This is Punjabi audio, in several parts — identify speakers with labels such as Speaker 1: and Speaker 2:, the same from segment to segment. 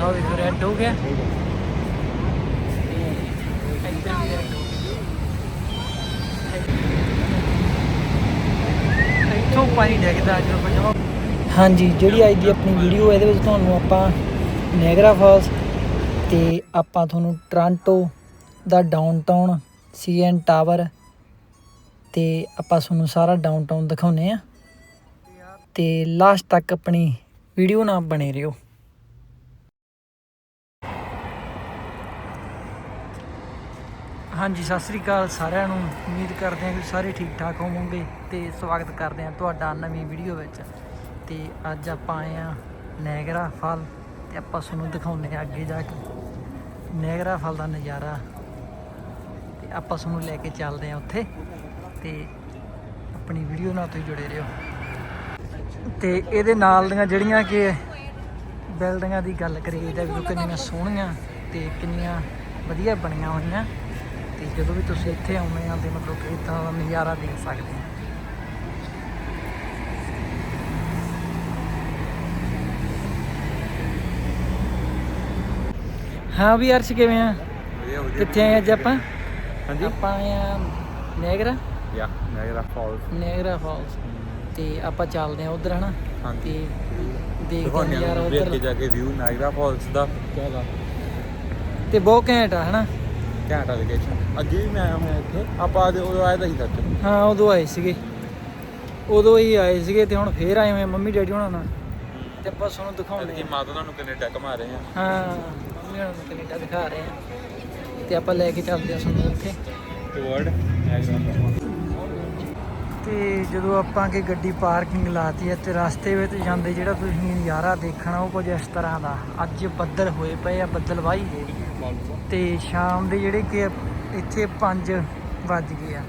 Speaker 1: ਆਹ ਦੇਖੋ ਰੈੱਡ ਹੋ ਗਿਆ। ਇੱਥੋਂ ਪਾਣੀ ਡਿੱਗਦਾ ਜਦੋਂ ਪੰਜਾਬਾ ਹਾਂਜੀ, ਜਿਹੜੀ ਅੱਜ ਦੀ ਆਪਣੀ ਵੀਡੀਓ ਇਹਦੇ ਵਿੱਚ ਤੁਹਾਨੂੰ ਆਪਾਂ ਨੈਗਰਾ ਫਾਲਸ ਤੇ ਆਪਾਂ ਤੁਹਾਨੂੰ ਟ੍ਰਾਂਟੋ ਦਾ ਡਾਊਨਟਾਊਨ ਸੀਐਨ ਟਾਵਰ ਤੇ ਆਪਾਂ ਤੁਹਾਨੂੰ ਸਾਰਾ ਡਾਊਨਟਾਊਨ ਦਿਖਾਉਨੇ ਆ ਤੇ ਲਾਸਟ ਤੱਕ ਆਪਣੀ ਵੀਡੀਓ ਨਾਲ ਬਣੇ ਰਹੋ। ਹਾਂਜੀ, ਸਤਿ ਸ੍ਰੀ ਅਕਾਲ ਸਾਰਿਆਂ ਨੂੰ। ਉਮੀਦ ਕਰਦੇ ਹਾਂ ਕਿ ਸਾਰੇ ਠੀਕ ਠਾਕ ਹੋਵੋਗੇ ਤੇ ਸਵਾਗਤ ਕਰਦੇ ਹਾਂ ਤੁਹਾਡਾ ਨਵੀਂ ਵੀਡੀਓ ਵਿੱਚ। ਤੇ ਅੱਜ ਆਪਾਂ ਆਏ ਆ ਨੈਗਰਾ ਫਲ ਤੇ ਆਪਾਂ ਤੁਹਾਨੂੰ ਦਿਖਾਉਂਦੇ ਹਾਂ ਅੱਗੇ ਜਾ ਕੇ। ਨੈਗਰਾ ਫਲ ਦਾ ਨਜ਼ਾਰਾ। ਤੇ ਆਪਾਂ ਤੁਹਾਨੂੰ ਲੈ ਕੇ ਚੱਲਦੇ ਹਾਂ ਉੱਥੇ। ਤੇ ਆਪਣੀ ਵੀਡੀਓ ਨਾਲ ਤੁਸੀਂ ਜੁੜੇ ਰਹੋ। ਤੇ ਇਹਦੇ ਨਾਲ ਦੀਆਂ ਜਿਹੜੀਆਂ ਕਿ ਬਿਲਡਿੰਗਾਂ ਦੀ ਗੱਲ ਕਰੀਏ ਤਾਂ ਵੀ ਕਿੰਨੀਆਂ ਸੋਹਣੀਆਂ ਤੇ ਕਿੰਨੀਆਂ ਵਧੀਆ ਬਣੀਆਂ ਹੋਈਆਂ। ਤੇ ਜਦੋਂ ਵੀ ਤੁਸੀਂ ਇੱਥੇ ਆਉਂਦੇ ਆ ਤੇ ਮਤਲਬ ਕਿ ਇੱਦਾਂ ਦਾ ਨਜ਼ਾਰਾ ਦੇਖ ਸਕਦੇ ਆ। ਹਾਂ ਵੀ ਅਰਸ਼ ਕਿਵੇਂ ਆ?
Speaker 2: ਵਧੀਆ ਵਧੀਆ।
Speaker 1: ਕਿੱਥੇ ਆਏ ਅੱਜ ਆਪਾਂ?
Speaker 2: ਹਾਂਜੀ?
Speaker 1: ਆਪਾਂ ਆਏ ਆ ਨੈਗਰਾ।
Speaker 2: ਯਾ ਨਾਇਗਰਾ ਫਾਲਸ।
Speaker 1: ਨੈਗਰਾ ਫਾਲਸ। ਤੇ ਆਪਾਂ ਚੱਲਦੇ ਆ ਉਧਰ ਹਨਾ?
Speaker 2: ਹਾਂਜੀ।
Speaker 1: ਤੇ ਦੇਖਦੇ ਆ ਯਾਰ ਉਧਰ।
Speaker 2: ਜਾ ਕੇ ਵਿਊ ਨਾਇਗਰਾ ਫਾਲਸ ਦਾ। ਕਿਹਦਾ
Speaker 1: ਤੇ ਬਹੁਤ ਘੈਂਟ ਆ ਹਨਾ?
Speaker 2: ਘੈਂਟਾ ਲੋਕੇਸ਼ਨ ਅੱਗੇ ਵੀ ਮੈਂ ਆਇਆ ਹੋਇਆ ਇੱਥੇ ਆਪਾਂ ਅੱਜ ਉਦੋਂ ਆਏ ਤਾਂ ਹੀ ਸੱਚ।
Speaker 1: ਹਾਂ ਉਦੋਂ ਆਏ ਸੀਗੇ। ਉਦੋਂ ਹੀ ਆਏ ਸੀਗੇ ਤੇ ਹੁਣ ਫੇਰ ਆਏ ਹੋਏ ਆ ਮੰਮੀ ਡੈਡੀ ਹੁਣਾਂ ਨਾਲ। ਤੇ ਆਪਾਂ ਤੁਹਾਨੂੰ ਦਿਖਾਉਂਦੇ
Speaker 2: ਕਿ ਮਾਤਾ ਤੁਹਾਨੂੰ ਕਿੰਨੇ ਟੱਕ ਮਾਰੇ ਆ।
Speaker 1: ਹਾਂ ਮੰਮੀ ਹੁਣਾਂ ਨੂੰ ਕੈਨੇਡਾ ਦਿਖਾ ਰਹੇ ਆ। ਤੇ ਆਪਾਂ ਲੈ ਕੇ ਚੱਲਦੇ ਆ ਤੁਹਾਨੂੰ ਉੱਥੇ।
Speaker 2: ਟੁਵਰਡ
Speaker 1: ਤੇ ਜਦੋਂ ਆਪਾਂ ਕਿ ਗੱਡੀ ਪਾਰਕਿੰਗ ਲਾਤੀ ਹੈ ਤੇ ਰਸਤੇ ਵਿੱਚ ਜਾਂਦੇ ਜਿਹੜਾ ਤੁਸੀਂ ਨਜ਼ਾਰਾ ਦੇਖਣਾ ਉਹ ਕੁਝ ਇਸ ਤਰ੍ਹਾਂ ਦਾ। ਅੱਜ ਬੱਦਲ ਹੋਏ ਪਏ ਆ ਬੱਦਲ ਵਾਹੀ ਤੇ ਸ਼ਾਮ ਦੇ ਜਿਹੜੇ ਕਿ ਇੱਥੇ 5 ਵੱਜ ਗਏ ਆ।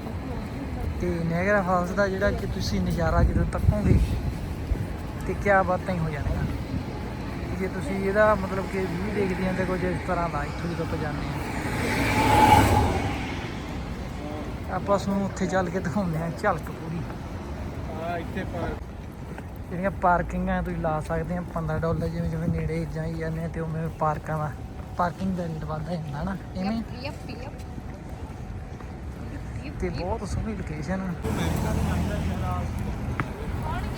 Speaker 1: ਤੇ ਨੈਗਰਾ ਫਾਲਸ ਦਾ ਜਿਹੜਾ ਕਿ ਤੁਸੀਂ ਨਜ਼ਾਰਾ ਜਦੋਂ ਤੱਕੋਗੇ ਤੇ ਕਿਆ ਬਾਤਾਂ ਹੀ ਹੋ ਜਾਣਗੀਆਂ ਜੇ ਤੁਸੀਂ ਇਹਦਾ ਮਤਲਬ ਕਿ ਵੀ ਦੇਖਦੇ ਆ ਤੇ ਕੁਝ ਇਸ ਤਰ੍ਹਾਂ ਦਾ ਇੱਥੋਂ ਜਦੋਂ ਆਪਾਂ ਜਾਂਦੇ ਆ। ਆਪਾਂ ਤੁਹਾਨੂੰ ਉੱਥੇ ਚੱਲ ਕੇ ਦਿਖਾਉਂਦੇ ਆ ਝਲਕ ਪੂਰੀ।
Speaker 2: ਆ ਇੱਥੇ ਪਾਰਕ।
Speaker 1: ਜਿਹੜੀਆਂ ਪਾਰਕਿੰਗਾਂ ਤੁਸੀਂ ਲਾ ਸਕਦੇ ਆ 15 ਡਾਲਰ ਜਿਵੇਂ ਜਿਵੇਂ ਨੇੜੇ ਜਾਈ ਜਾਂਦੇ ਆ ਤੇ ਉਵੇਂ ਪਾਰਕਾਂ ਦਾ। ਪਾਰਕਿੰਗ ਦਾ ਰੇਟ ਵੱਧਦਾ ਜਾਂਦਾ ਨਾ ਇਵੇਂ ਤੇ ਬਹੁਤ ਸੋਹਣੀ ਲੋਕੇਸ਼ਨ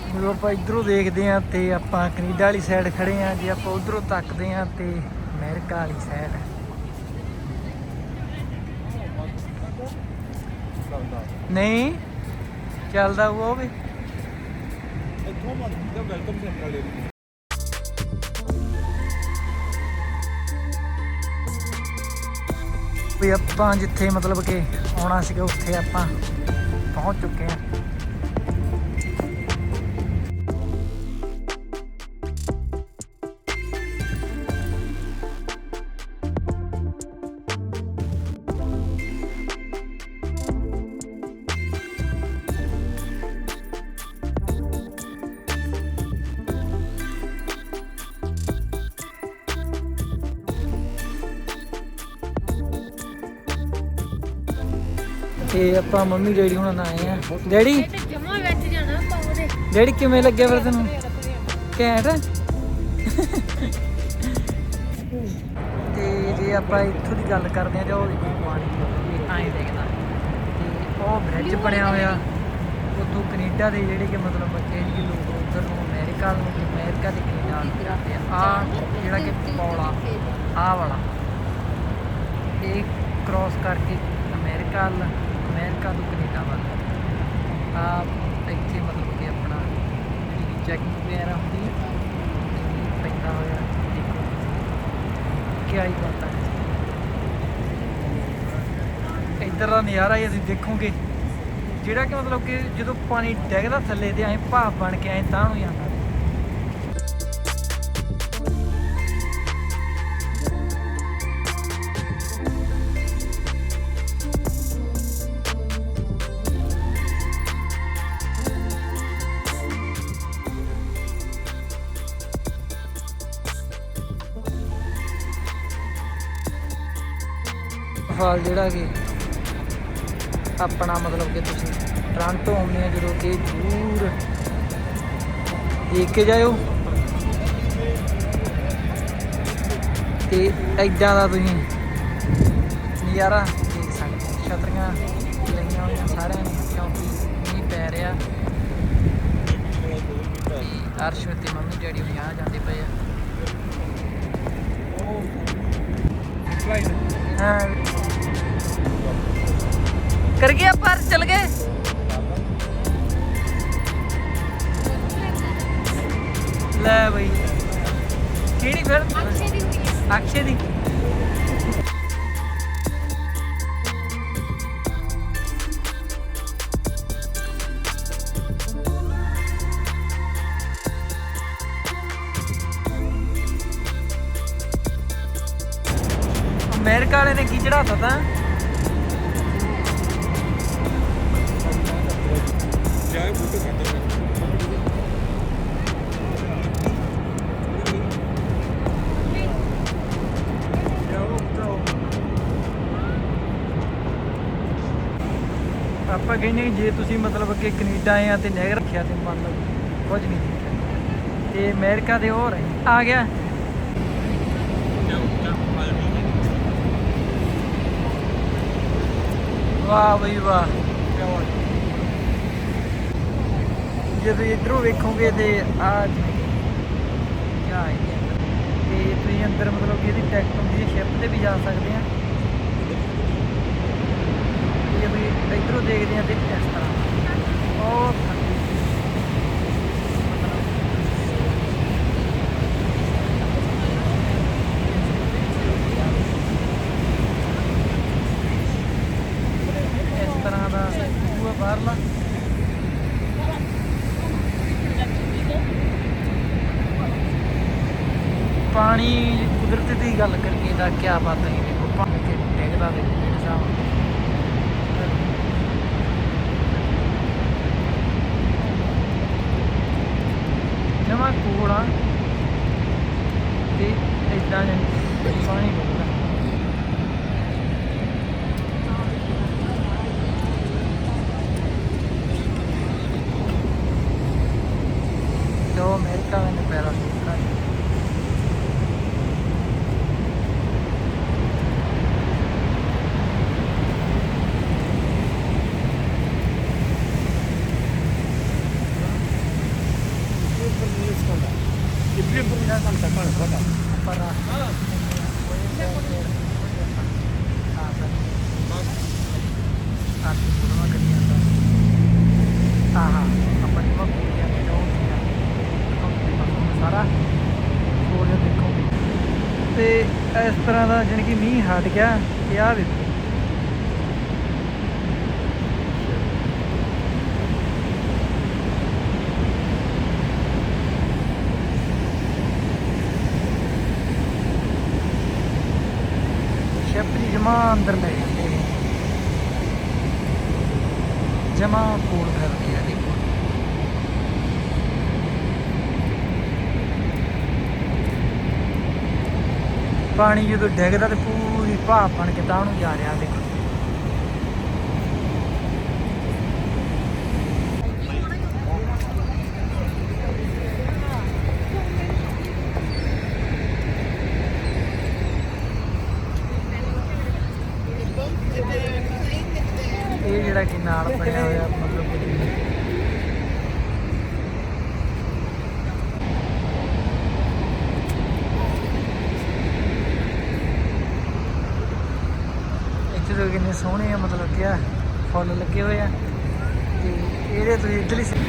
Speaker 1: ਜਦੋਂ ਆਪਾਂ ਇਧਰੋਂ ਦੇਖਦੇ ਆ ਤੇ ਆਪਾਂ ਕੈਨੇਡਾ ਵਾਲੀ ਸਾਈਡ ਖੜੇ ਆ ਜੇ ਆਪਾਂ ਉਧਰੋਂ ਤੱਕਦੇ ਆ ਤੇ ਅਮਰੀਕਾ ਵਾਲੀ ਸਾਈਡ ਨਹੀਂ ਚੱਲਦਾ ਉਹ ਵੀ।
Speaker 2: ਇੱਥੋਂ ਮਤ ਵੈਲਕਮ ਸੈਂਟਰ ਲੈ
Speaker 1: ਵੀ ਆਪਾਂ ਜਿੱਥੇ ਮਤਲਬ ਕਿ ਆਉਣਾ ਸੀਗਾ ਉੱਥੇ ਆਪਾਂ ਪਹੁੰਚ ਚੁੱਕੇ ਹਾਂ। ਤੇ ਆਪਾਂ ਮੰਮੀ, ਡੈਡੀ ਹੁਣਾਂ ਆਏ ਆ। ਡੈਡੀ?
Speaker 3: ਜਮਾ ਵਿੱਚ ਜਾਣਾ ਆਪਾਂ ਉਹਦੇ
Speaker 1: ਡੈਡੀ, ਕਿਵੇਂ ਲੱਗਿਆ ਫਿਰ ਤੈਨੂੰ? ਘੈਂਟ? ਤੇ ਜੇ ਆਪਾਂ ਇੱਥੋਂ ਦੀ ਗੱਲ ਕਰਦੇ ਆ ਤੇ ਪਾਣੀ ਐਂ ਦੇਖਦਾ। ਤੇ ਉਹ ਬ੍ਰਿਜ ਬਣਿਆ ਹੋਇਆ। ਉਦੋਂ ਕੈਨੇਡਾ ਦੇ ਜਿਹੜੇ ਕਿ ਮਤਲਬ ਬੱਚੇ ਜਿਹੜੇ ਲੋਕ ਉਧਰ ਨੂੰ, ਅਮਰੀਕਾ ਨੂੰ ਤੇ ਅਮਰੀਕਾ ਦੇ ਕੈਨੇਡਾ ਨੂੰ ਜਾਂਦੇ ਆ। ਆਹ ਜਿਹੜਾ ਕਿ ਪੌਲਾ, ਆਹ ਵਾਲਾ। ਇਹ ਕ੍ਰਾਸ ਕਰਕੇ ਅਮਰੀਕਾ ਵੱਲ ਅਮਰੀਕਾ ਤੋਂ ਕੈਨੇਡਾ ਵੱਲ ਆ ਇੱਥੇ ਮਤਲਬ ਕਿ ਆਪਣਾ ਜਿਹੜੀ ਚੈਕਿੰਗ ਵਗੈਰਾ ਹੁੰਦੀ ਹੈ ਪੈਂਦਾ ਹੋਇਆ ਦੇਖੋ। ਕੀ ਆਈ ਬਾਤ ਇੱਧਰ ਦਾ ਨਜ਼ਾਰਾ ਹੀ ਅਸੀਂ ਦੇਖੋਗੇ। ਜਿਹੜਾ ਕਿ ਮਤਲਬ ਕਿ ਜਦੋਂ ਪਾਣੀ ਡਿੱਗਦਾ ਥੱਲੇ ਤੇ ਐਂ ਭਾਪ ਬਣ ਕੇ ਐਂ ਤਾਂ ਨੂੰ ਜਾਂਦਾ। ਫਾਲ ਜਿਹੜਾ ਕਿ ਆਪਣਾ ਮਤਲਬ ਕਿ ਤੁਸੀਂ ਟ੍ਰਾਂਟੋ ਆਉਂਦੇ ਆ ਜਦੋਂ ਕਿ ਦੂਰ ਦੇਖ ਕੇ ਜਾਇਓ। ਤੇ ਐਦਾਂ ਦਾ ਤੁਸੀਂ ਨਜ਼ਾਰਾ ਦੇਖ ਸਕਦੇ ਹੋ। ਛਤਰੀਆਂ ਲਈਆਂ ਹੋਈਆਂ ਸਾਰਿਆਂ ਨੇ ਕਿਉਂਕਿ ਮੀਂਹ ਪੈ ਰਿਹਾ। ਅਰਸ਼ ਤੇ ਮੰਮੀ ਡੈਡੀ ਵੀ ਆ ਜਾਂਦੇ ਪਏ ਆ। ਹਾਂ। ਕਰ ਗਿਆ ਪਰ ਚਲ ਗਏ। ਲੈ ਬਈ। ਕਿਹੜੀ ਫਿਰ?
Speaker 3: ਅਕਸ਼ੇ ਦੀ
Speaker 1: ਅਕਸ਼ੇ ਦੀ। ਅਮਰੀਕਾ ਵਾਲੇ ਨੇ ਕੀ ਚੜਾਤਾ ਤਾਂ? ਕਹਿੰਦੇ ਜੇ ਤੁਸੀਂ ਮਤਲਬ ਕਿ ਕੈਨੇਡਾ ਆਏ ਆ ਤੇ ਨਹਿਰ ਰੱਖਿਆ ਤੇ ਮੰਨ ਲਓ ਕੁਝ ਨਹੀਂ ਤੇ ਅਮਰੀਕਾ ਦੇ ਹੋਰ ਆ ਗਿਆ। ਵਾਹ ਬਈ ਵਾਹ। ਕਿਆ ਜੇ ਤੁਸੀਂ ਇਧਰੋਂ ਵੇਖੋਗੇ ਤੇ ਆ ਕਿਆ ਤੇ ਤੁਸੀਂ ਅੰਦਰ ਮਤਲਬ ਕਿ ਇਹਦੀ ਟੈਕਟ ਹੁੰਦੀ ਹੈ ਸ਼ਿਪ ਤੇ ਵੀ ਜਾ ਸਕਦੇ ਆ। ਜੇ ਵੀ ਇਧਰੋਂ ਦੇਖਦੇ ਆ ਤੇ ਇਸ ਤਰ੍ਹਾਂ। ਉਹ ਇਸ ਤਰ੍ਹਾਂ ਦਾ ਉਹ ਬਾਹਰਲਾ। ਪਾਣੀ ਕੁਦਰਤ ਦੀ ਗੱਲ ਕਰੀਏ ਤਾਂ ਕੀ ਬਾਤ ਹੈ ਦੇਖੋ, ਪਾਣੀ ਤੇ ਡਿੱਗਦਾ ਦੇ ਹਿਸਾਬ ਜਮਾ ਕੋੜਾ ਤੇ ਇਦਾਂ ਜਾਨੀ ਪਾਣੀ ਵਗਦਾ ਦੋ ਅਮਰੀਕਾ ਨੇ ਪੈਰਾ ਸੁੱਟਾ ਪਰ ਸਾਰਾ ਸੋਰਿਆ ਦੇਖੋਗੇ ਤੇ ਇਸ ਤਰ੍ਹਾਂ ਦਾ ਜਾਣੀ ਕਿ ਮੀਂਹ ਹਟ ਗਿਆ ਤੇ ਆ ਵੇਖੋ। ਸ਼ਿਪ ਜਮਾ ਅੰਦਰ ਲੈ ਜਾਂਦੇ ਨੇ ਜਮਾ ਕੋਲ ਕਰਕੇ ਆ ਦੇਖੋ ਪਾਣੀ ਜਦੋਂ ਡਿੱਗਦਾ ਤੇ ਪੂਰੀ ਭਾਪ ਬਣ ਕੇ ਤਾਂ ਨੂੰ ਜਾ ਰਿਹਾ ਦੇਖੋ ਇਹ ਜਿਹੜਾ ਕਿ ਨਾਲ ਬਣਿਆ ਹੋਇਆ ਮਤਲਬ ਕਿ ਇੱਥੇ ਤੋਂ ਕਿੰਨੇ ਸੋਹਣੇ ਆ ਮਤਲਬ ਕਿ ਆ ਫੁੱਲ ਲੱਗੇ ਹੋਏ ਆ ਤੇ ਇਹਦੇ ਤੁਸੀਂ ਇਧਰਲੀ ਸੀ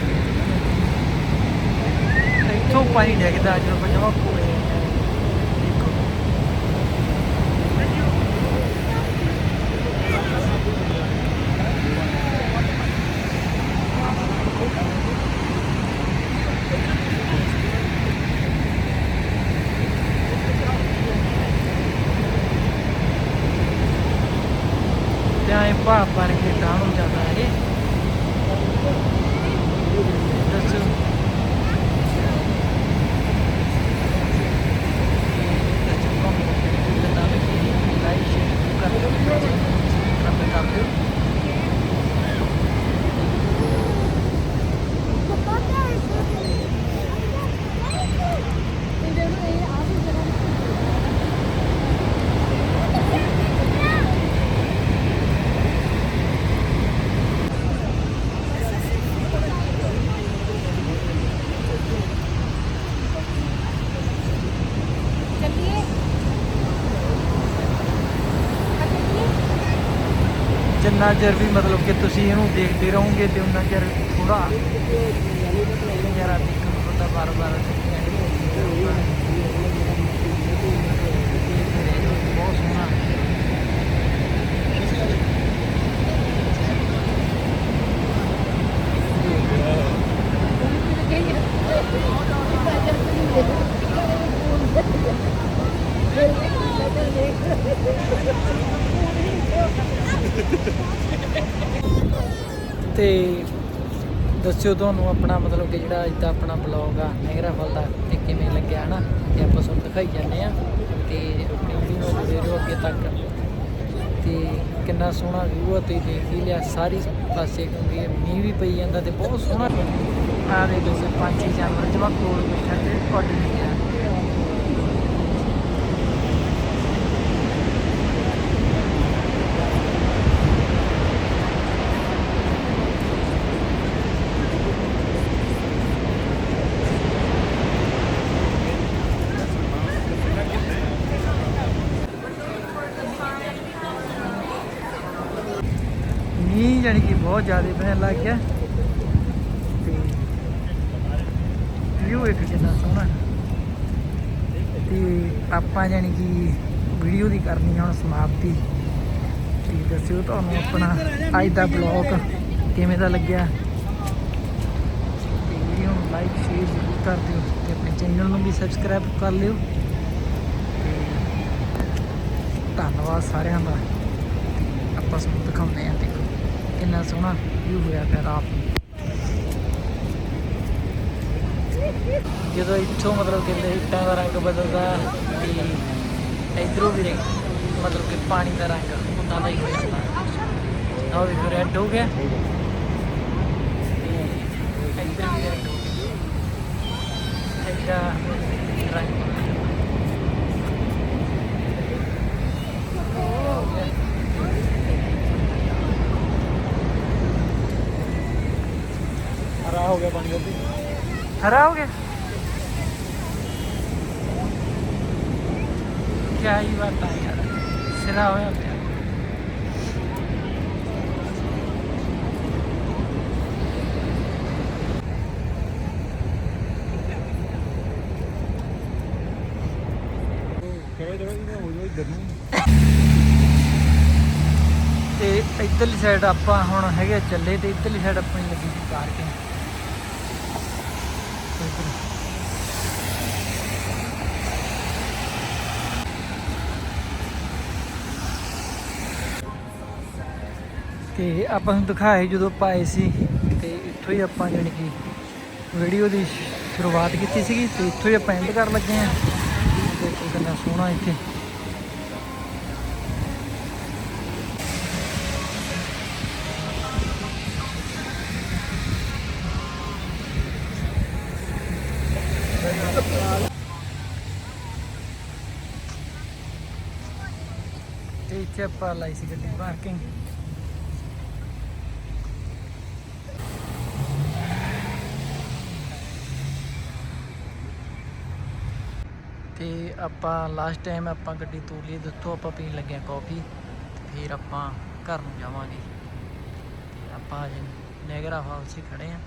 Speaker 1: ਇੱਥੋਂ ਪਾਣੀ ਡਿੱਗਦਾ ਜਦੋਂ ਪੰਜਵਾਂ ਕੋਲੇ ਦੇਖੋ ਤੇ ਐਂ ਭਾਪ ਬਣ ਕੇ ਤਾਂ ਨੂੰ ਜਾਂਦਾ ਹੈ ਦੱਸੋ ਜਿੰਨਾ ਚਿਰ ਵੀ ਮਤਲਬ ਕਿ ਤੁਸੀਂ ਇਹਨੂੰ ਦੇਖਦੇ ਰਹੋਗੇ ਤੇ ਉਹਨਾਂ ਚਿਰ ਥੋੜਾ ਯਾਰਾ ਦੇਖਣ ਨੂੰ ਪਤਾ ਬਾਰ ਬਾਰ ਬਹੁਤ ਸੋਹਣਾ ਤੇ ਦੱਸਿਓ ਤੁਹਾਨੂੰ ਆਪਣਾ ਮਤਲਬ ਕਿ ਜਿਹੜਾ ਅੱਜ ਦਾ ਆਪਣਾ ਬਲੌਗ ਆ, ਨਹਿਰਾ ਦਾ ਤੇ ਕਿਵੇਂ ਲੱਗਿਆ, ਹਨਾ? ਤੇ ਆਪਾਂ ਤੁਹਾਨੂੰ ਦਿਖਾਈ ਜਾਂਦੇ ਆ ਤੇ ਆਪਣੀ ਵੀਡੀਓ ਨੂੰ ਜੁੜੇ ਅੱਗੇ ਤੱਕ। ਤੇ ਕਿੰਨਾ ਸੋਹਣਾ ਵਿਊ ਆ ਤੁਸੀਂ ਦੇਖ ਹੀ ਲਿਆ। ਸਾਰੀ ਪਾਸੇ ਕਿਉਂਕਿ ਮੀਂਹ ਵੀ ਪਈ ਜਾਂਦਾ ਤੇ ਬਹੁਤ ਸੋਹਣਾ ਆ ਦੇ ਪੰਛੀ ਜਾਨਵਰ ਜਮਾ ਕੋਲ ਬੈਠਾ ਤੇ ਉੱਡ ਨਹੀਂ ਗਿਆ ਮੀਂਹ ਜਾਣੀ ਕਿ ਬਹੁਤ ਜ਼ਿਆਦਾ ਪੈਣ ਲੱਗ ਗਿਆ। ਤੇ ਵਿਊ ਇੱਕ ਕਿੰਨਾ ਸੋਹਣਾ। ਤੇ ਆਪਾਂ ਜਾਣੀ ਕਿ ਵੀਡੀਓ ਦੀ ਕਰਨੀ ਆ ਹੁਣ ਸਮਾਪਤੀ। ਤੇ ਦੱਸਿਓ ਤੁਹਾਨੂੰ ਆਪਣਾ ਅੱਜ ਦਾ ਬਲੌਗ ਕਿਵੇਂ ਦਾ ਲੱਗਿਆ। ਤੇ ਵੀਡੀਓ ਨੂੰ ਲਾਈਕ ਸ਼ੇਅਰ ਜ਼ਰੂਰ ਕਰ ਦਿਓ ਤੇ ਆਪਣੇ ਚੈਨਲ ਨੂੰ ਵੀ ਸਬਸਕ੍ਰਾਈਬ ਕਰ ਲਿਓ। ਤੇ ਧੰਨਵਾਦ ਸਾਰਿਆਂ ਦਾ। ਆਪਾਂ ਤੁਹਾਨੂੰ ਦਿਖਾਉਂਦੇ ਆ ਦੇਖੋ ਕਿੰਨਾ ਸੋਹਣਾ ਵਿਊ ਹੋਇਆ ਪਿਆ ਰਾਤ ਨੂੰ। ਜਦੋਂ ਇੱਥੋਂ ਮਤਲਬ ਕਿ ਲਾਈਟਾਂ ਦਾ ਰੰਗ ਬਦਲਦਾ ਤੇ ਇਧਰੋਂ ਵੀ ਰੇ- ਮਤਲਬ ਕਿ ਪਾਣੀ ਦਾ ਰੰਗ ਉਦਾਂ ਦਾ ਹੀ ਹੋ ਜਾਂਦਾ ਆਹ ਵੀ ਰੈੱਡ ਹੋ ਗਿਆ। ਤੇ ਇੱਧਰ ਵੀ ਰੈੱਡ ਹੋ ਗਿਆ। ਇੱਡਾ ਰੰਗ
Speaker 2: ਹਰਾ ਹੋ ਗਿਆ ਗਿਆ ਜੀ
Speaker 1: ਹਰਾ ਹੋ ਗਿਆ? ਕਿਆ ਹੀ ਬਾਤ ਆ ਯਾਰ ਸਿਰਾ ਹੋਇਆ ਪਿਆ। ਤੇ ਇੱਧਰਲੀ ਸਾਈਡ ਆਪਾਂ ਹੁਣ ਹੈਗੇ ਚੱਲੇ ਤੇ ਇੱਧਰਲੀ ਸਾਈਡ ਆਪਣੀ ਲੱਗੀ ਪਾਰਕਿੰਗ ਤੇ ਆਪਾਂ ਨੂੰ ਦਿਖਾਏ ਜਦੋਂ ਪਾਏ ਸੀ ਤੇ ਇੱਥੋਂ ਹੀ ਆਪਾਂ ਜਾਣੀ ਕਿ ਵੀਡੀਓ ਦੀ ਸ਼ੁਰੂਆਤ ਕੀਤੀ ਸੀਗੀ ਤੇ ਇੱਥੋਂ ਹੀ ਆਪਾਂ ਐਂਡ ਕਰਨ ਲੱਗੇ ਆ ਦੇਖੋ ਕਿੰਨਾ ਸੋਹਣਾ ਇੱਥੇ। ਇੱਥੇ ਆਪਾਂ ਲਾਈ ਸੀ ਗੱਡੀ ਪਾਰਕਿੰਗ ਤੇ ਆਪਾਂ ਲਾਸਟ ਟਾਈਮ ਆਪਾਂ ਗੱਡੀ ਤੋਰ ਲਈ ਦਿੱਤੋਂ ਆਪਾਂ ਪੀਣ ਲੱਗੇ ਆ ਕਾਫੀ ਤੇ ਫਿਰ ਆਪਾਂ ਘਰ ਨੂੰ ਜਾਵਾਂਗੇ। ਤੇ ਆਪਾਂ ਅਜੇ ਨੈਗਰਾ ਹਾਲ 'ਚ ਹੀ ਖੜੇ ਆ।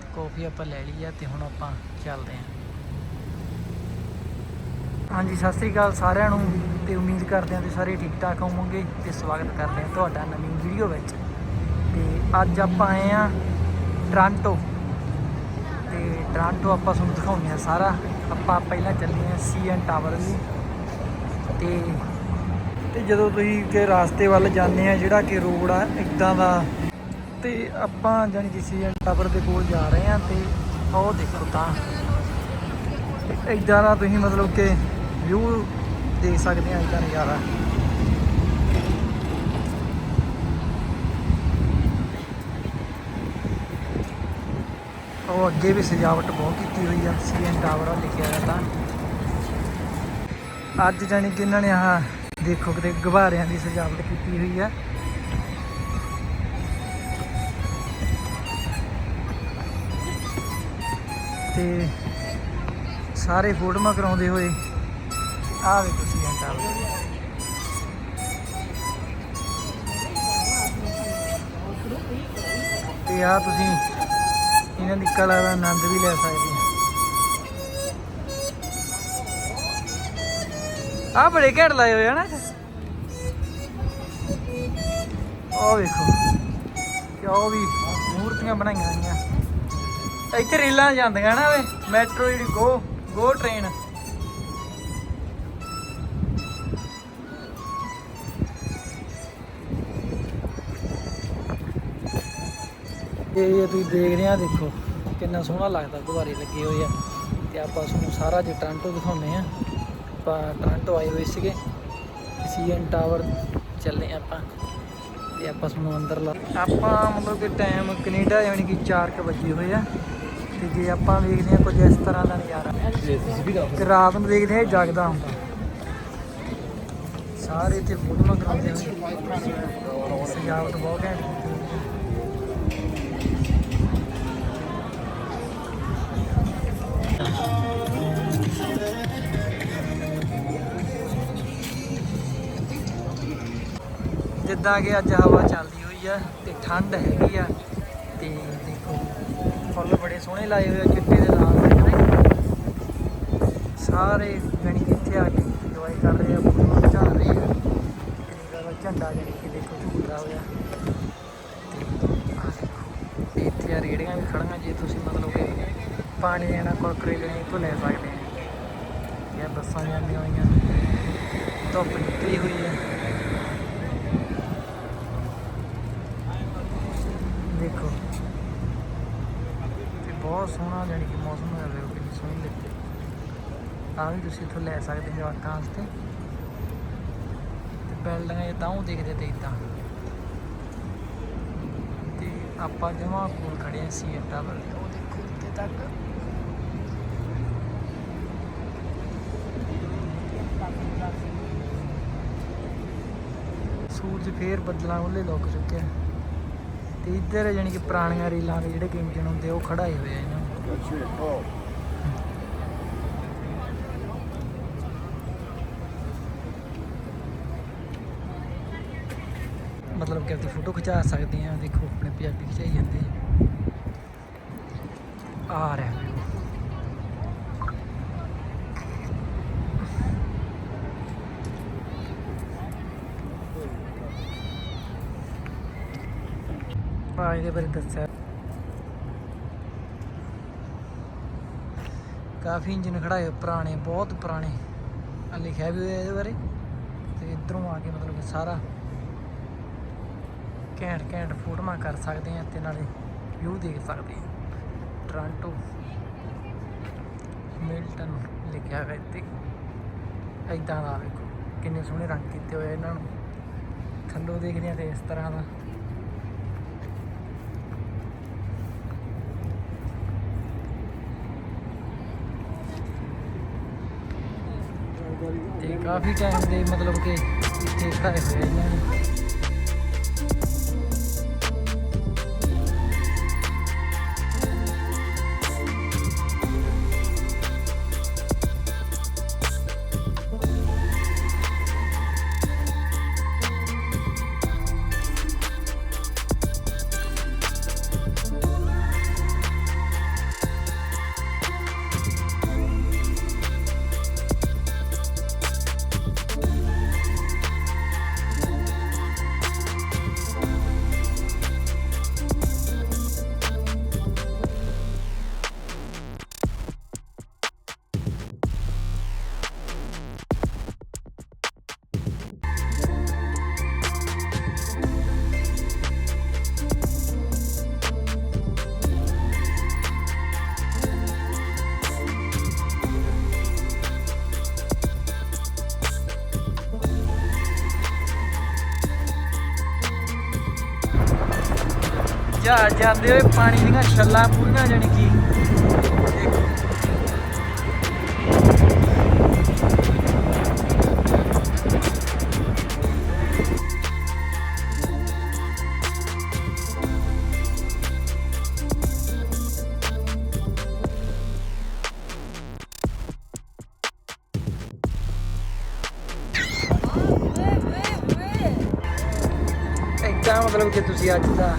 Speaker 1: ਤੇ ਕਾਫੀ ਆਪਾਂ ਲੈ ਲਈ ਆ ਤੇ ਹੁਣ ਆਪਾਂ ਚੱਲਦੇ ਆ। ਹਾਂਜੀ, ਸਤਿ ਸ੍ਰੀ ਅਕਾਲ ਸਾਰਿਆਂ ਨੂੰ ਤੇ ਉਮੀਦ ਕਰਦੇ ਹਾਂ ਤੁਸੀਂ ਸਾਰੇ ਠੀਕ ਠਾਕ ਹੋਵੋਗੇ ਤੇ ਸਵਾਗਤ ਕਰਦੇ ਹਾਂ ਤੁਹਾਡਾ ਨਵੀਂ ਵੀਡੀਓ ਵਿੱਚ। ਤੇ ਅੱਜ ਆਪਾਂ ਆਏ ਆ ਟ੍ਰਾਂਟੋ ਤੇ ਟ੍ਰਾਂਟੋ ਆਪਾਂ ਤੁਹਾਨੂੰ ਦਿਖਾਉਂਦੇ ਆ ਸਾਰਾ। ਆਪਾਂ ਪਹਿਲਾਂ ਚੱਲੇ ਆ ਸੀਐਨ ਟਾਵਰ ਨੂੰ ਤੇ ਤੇ ਜਦੋਂ ਤੁਸੀਂ ਕਿ ਰਾਸਤੇ ਵੱਲ ਜਾਂਦੇ ਆ ਜਿਹੜਾ ਕਿ ਰੋਡ ਆ, ਇਦਾਂ ਦਾ। ਤੇ ਆਪਾਂ ਜਾਣੀ ਕਿ ਸੀਐਨ ਟਾਵਰ ਦੇ ਕੋਲ ਜਾ ਰਹੇ ਆ ਤੇ ਉਹ ਦੇਖੋ ਤਾਂ। ਇਦਾਂ ਦਾ ਤੁਸੀਂ ਮਤਲਬ ਕਿ ਵਿਊ ਦੇਖ ਸਕਦੇ ਆ ਇਦਾਂ ਨਜ਼ਾਰਾ। ਉਹ ਅੱਗੇ ਵੀ ਸਜਾਵਟ ਬਹੁਤ ਕੀਤੀ ਹੋਈ ਆ, ਸੀਐਨ ਟਾਵਰ ਆ, ਲਿਖਿਆ ਹੋਇਆ ਤਾਂ। ਅੱਜ ਜਾਣੀ ਕਿ ਇਹਨਾਂ ਨੇ ਆਹ ਦੇਖੋ ਕਿਤੇ ਗੁਬਾਰਿਆਂ ਦੀ ਸਜਾਵਟ ਕੀਤੀ ਹੋਈ ਆ। ਤੇ ਸਾਰੇ ਫੋਟੋਆਂ ਕਰਾਉਂਦੇ ਹੋਏ ਆਹ ਵੇਖੋ ਸੀਐਨ ਟਾਵਰ ਤੇ ਆ ਤੁਸੀਂ, ਇਹਨਾਂ ਦੀ ਕਲਾ ਦਾ ਆਨੰਦ ਵੀ ਲੈ ਸਕਦੇ ਆ ਆਹ ਬੜੇ ਘੈਂਟ ਲਾਏ ਹੋਏ ਆ ਨਾ ਉਹ ਵੇਖੋ ਕਿ ਉਹ ਵੀ ਮੂਰਤੀਆਂ ਬਣਾਈਆਂ ਹੋਈਆਂ। ਇੱਥੇ ਰੇਲਾਂ ਜਾਂਦੀਆਂ ਨਾ ਵੇ ਮੈਟਰੋ ਜਿਹੜੀ, ਗੋ ਗੋ ਟ੍ਰੇਨ ਇਹ ਜੇ ਤੁਸੀਂ ਦੇਖ ਰਹੇ ਆ, ਦੇਖੋ, ਕਿੰਨਾ ਸੋਹਣਾ ਲੱਗਦਾ ਗੁਬਾਰੇ ਲੱਗੇ ਹੋਏ ਆ। ਤੇ ਆਪਾਂ ਤੁਹਾਨੂੰ ਸਾਰਾ ਜੇ ਟ੍ਰਾਂਟੋ ਦਿਖਾਉਨੇ ਆ। ਆਪਾਂ ਟ੍ਰਾਂਟੋ ਆਏ ਹੋਏ ਸੀਗੇ। ਸੀਐਨ ਟਾਵਰ ਚੱਲੇ ਆਪਾਂ। ਤੇ ਆਪਾਂ ਤੁਹਾਨੂੰ ਅੰਦਰ ਲਾ ਆਪਾਂ ਮਤਲਬ ਕਿ ਟਾਈਮ ਕੈਨੇਡਾ ਯਾਨੀ ਕਿ 4 ਵਜੇ ਹੋਏ ਆ। ਤੇ ਜੇ ਆਪਾਂ ਵੇਖਦੇ ਆ ਕੁਝ ਇਸ ਤਰ੍ਹਾਂ ਦਾ ਨਜ਼ਾਰਾ। ਤੇ ਰਾਤ ਨੂੰ ਦੇਖਦੇ ਆ ਜਗਦਾ ਹੁੰਦਾ। ਸਾਰੇ ਇੱਥੇ ਫੋਟੋਆਂ ਕਰਾਉਂਦੇ ਹੋਏ ਸਜਾਵਟ ਬਹੁਤ ਘੈਂਟ ਜਿੱਦਾਂ ਕਿ ਅੱਜ ਹਵਾ ਚੱਲਦੀ ਹੋਈ ਆ ਤੇ ਠੰਡ ਹੈਗੀ ਆ ਤੇ ਦੇਖੋ, ਫੁੱਲ ਬੜੇ ਸੋਹਣੇ ਲਾਏ ਹੋਏ ਆ ਚਿੱਟੇ ਦੇ ਲਾਲ ਨੇ ਸਾਰੇ ਗਣੀ ਇੱਥੇ ਆ ਕੇ ਦਵਾਈ ਕਰ ਰਹੇ ਆ, ਫੁੱਲ ਝਾੜ ਰਹੇ ਆ। ਕੈਨੇਡਾ ਦਾ ਝੰਡਾ ਜਾਣੀ ਕਿ ਦੇਖੋ ਝੂਲਦਾ ਹੋਇਆ। ਤੇ ਇੱਥੇ ਆ ਰੇੜੀਆਂ ਵੀ ਖੜੀਆਂ ਜੇ ਤੁਸੀਂ ਪਾਣੀ ਲੈਣਾ ਕੁਰਕਰੇ ਲੈਣੇ ਤੋਂ ਲੈ ਸਕਦੇ। ਆ ਇਹ ਬੱਸਾਂ ਜਾਂਦੀਆਂ ਹੋਈਆਂ। ਧੁੱਪ ਨਿਕਲੀ ਹੋਈ ਹੈ। ਦੇਖੋ। ਤੇ ਬਹੁਤ ਸੋਹਣਾ ਜਾਣੀ ਕਿ ਮੌਸਮ ਹੋਇਆ ਵੇਖੋ ਕਿੰਨੀ ਸੋਹਣੀ ਲੱਗਦੀ ਆ ਵੀ ਤੁਸੀਂ ਇੱਥੋਂ ਲੈ ਸਕਦੇ ਹੋ ਜਵਾਕਾਂ ਵਾਸਤੇ। ਤੇ ਬਿਲਡਿੰਗਾਂ ਤਾਂ ਉਹ ਦੇਖਦੇ ਤੇ ਇਦਾਂ। ਆਪਾਂ ਜਮਾ ਕੋਲ ਖੜੇ ਆ ਸੀ ਟਾਵਰ ਦੇ ਉਹ ਦੇਖੋ ਉੱਤੇ ਤੱਕ ਸੂਰਜ ਫੇਰ ਬੱਦਲਾਂ ਉੱਲੇ ਲੁਕ ਚੁੱਕਿਆ ਤੇ ਇੱਧਰ ਜਾਣੀ ਕਿ ਪੁਰਾਣੀਆਂ ਰੀਲਾਂ ਦੇ ਜਿਹੜੇ ਕਿ ਹੁੰਦੇ ਉਹ ਖੜਾਏ ਹੋਏ ਆ ਇਹਨਾਂ ਨੂੰ। ਮਤਲਬ ਕਿ ਆਪਣੀ ਫੋਟੋ ਖਿਚਾ ਸਕਦੇ ਆ ਦੇਖੋ, ਆਪਣੇ ਪੰਜਾਬੀ ਖਿਚਾਈ ਜਾਂਦੇ ਆ। ਆ ਰਿਹਾ ਵੇਖੋ ਆ ਇਹਦੇ ਬਾਰੇ ਦੱਸਿਆ। ਕਾਫੀ ਇੰਜਨ ਖੜਾਏ ਪੁਰਾਣੇ, ਬਹੁਤ ਪੁਰਾਣੇ। ਆ ਲਿਖਿਆ ਵੀ ਹੋਇਆ ਇਹਦੇ ਬਾਰੇ। ਤੇ ਇਧਰੋਂ ਆ ਕੇ ਮਤਲਬ ਕਿ ਸਾਰਾ ਘੈਂਟ ਘੈਂਟ ਫੋਟੋਆਂ ਕਰ ਸਕਦੇ ਆ ਤੇ ਨਾਲੇ ਵਿਊ ਦੇਖ ਸਕਦੇ ਆ ਟੋਰਾਂਟੋ ਮਿਲਟਨ ਲਿਖਿਆ ਹੋਇਆ ਇੱਥੇ। ਐਦਾਂ ਦਾ ਵੇਖੋ, ਕਿੰਨੇ ਸੋਹਣੇ ਰੰਗ ਕੀਤੇ ਹੋਏ ਇਹਨਾਂ ਨੂੰ। ਥੱਲੋਂ ਦੇਖਦੇ ਆ ਤੇ ਇਸ ਤਰ੍ਹਾਂ ਦਾ ਤੇ ਕਾਫੀ ਟਾਈਮ ਦੇ ਮਤਲਬ ਕਿ ਇੱਥੇ ਖੜਾਏ ਹੋਏ ਇਹਨਾਂ ਨੇ। ਜਹਾਜ਼ ਜਾਂਦੇ ਹੋਏ ਪਾਣੀ ਦੀਆਂ ਛੱਲਾਂ ਪੂਰੀਆਂ ਜਾਣੀ ਕਿ ਮਤਲਬ ਕਿ ਤੁਸੀਂ ਅੱਜ ਦਾ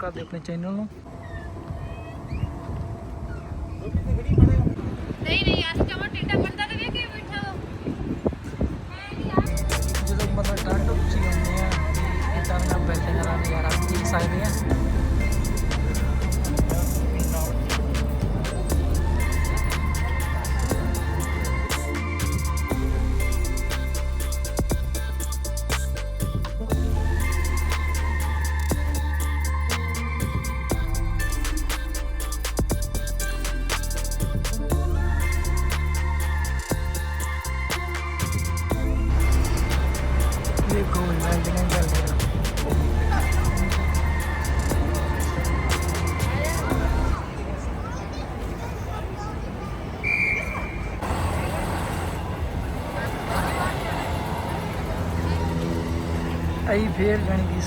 Speaker 1: ਕਰ ਦਿਓ ਆਪਣੇ ਚੈਨਲ ਨੂੰ?
Speaker 3: ਨਹੀਂ ਨਹੀਂ ਅੱਜ ਜਮਾ ਟਿੱਡਾ ਬੰਦਾ ਤੇ ਵੇਖ ਬੈਠਾ
Speaker 1: ਜਦੋਂ ਮਤਲਬ ਠੰਡ ਉੱਚੀ ਹੁੰਦੀ ਆ ਤੇ ਇਦਾਂ ਦਾ ਬਿਲਡਿੰਗ ਦਾ ਨਜ਼ਾਰਾ। ਦੇਖ ਸਕਦੇ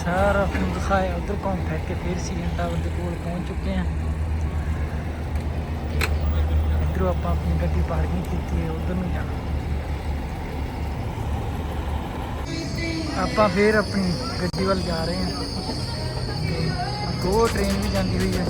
Speaker 1: ਸਾਰਾ ਤੁਹਾਨੂੰ ਦਿਖਾਇਆ, ਉਧਰ ਘੁੰਮ ਫਿਰ ਕੇ ਫਿਰ ਸੀਜ਼ਨ ਟਾਵਰ ਦੇ ਕੋਲ ਪਹੁੰਚ ਚੁੱਕੇ ਹਾਂ ਇੱਧਰੋਂ ਆਪਾਂ ਆਪਣੀ ਗੱਡੀ ਪਾਰਕਿੰਗ ਕੀਤੀ ਹੈ, ਉਧਰ ਨੂੰ ਜਾਣਾ। ਆਪਾਂ ਫਿਰ ਆਪਣੀ ਗੱਡੀ ਵੱਲ ਜਾ ਰਹੇ ਹਾਂ। ਤੇ ਅੱਗੋਂ ਟ੍ਰੇਨ ਵੀ ਜਾਂਦੀ ਹੋਈ ਹੈ।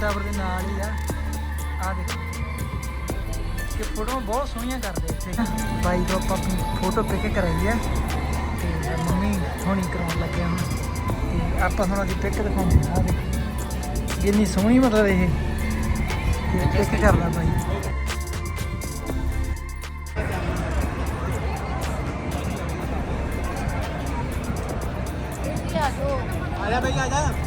Speaker 1: ਟਾਵਰ ਦੇ ਨਾਲ ਹੀ ਆ। ਆ ਦੇਖੋ। ਕਿ ਫੋਟੋ ਬਹੁਤ ਸੋਹਣੀਆਂ ਕਰਦੇ ਇੱਥੇ। ਭਾਈ ਤੋਂ ਆਪਾਂ ਆਪਣੀ ਫੋਟੋ ਪਿਕ ਕਰਾਈ ਹੈ ਤੇ ਮੰਮੀ ਹੋਣੀ ਕਰਾਉਣ ਲੱਗੇ ਹੁਣ। ਤੇ ਆਪਾਂ ਤੁਹਾਨੂੰ ਦੀ ਪਿਕ ਦਿਖਾਉਂਦੇ ਆ। ਦੇਖੋ। ਕਿੰਨੀ ਸੋਹਣੀ ਮਤਲਬ ਇਹ। ਤੇ ਪਿਕ ਕਰਦਾ
Speaker 3: ਦੋ
Speaker 2: ਆ ਜਾ ਬਈ ਆ ਜਾ।